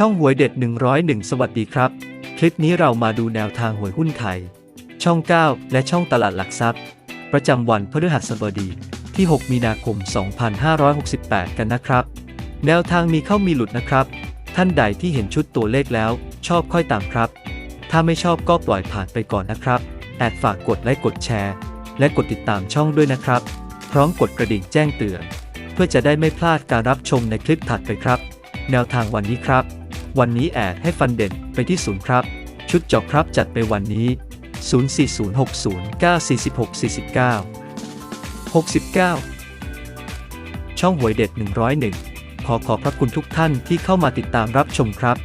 ช่องหวยเด็ด 101 สวัสดีครับ คลิปนี้เรามาดูแนวทางหวยหุ้นไทย ช่อง 9 และช่องตลาดหลักทรัพย์ ประจำวันพฤหัสบดีที่ 6 มีนาคม 2568 กันนะครับ แนวทางมีเข้ามีหลุดนะครับ ท่านใดที่เห็นชุดตัวเลขแล้ว ชอบค่อยตามครับ ถ้าไม่ชอบก็ปล่อยผ่านไปก่อนนะครับแอดฝากกดไลค์กดแชร์ และกดติดตามช่องด้วยนะครับ พร้อมกดกระดิ่งแจ้งเตือน เพื่อจะได้ไม่พลาดการรับชมในคลิปถัดไปครับ แนวทางวันนี้ครับ วันนี้แอดให้ฟันเด่นไปที่ศูนย์ครับ ชุดเจาะครับจัดไปวันนี้ 0406094649 69 ช่องหวยเด็ด 101 ขอขอบพระคุณทุกท่านที่เข้ามาติดตามรับชมครับ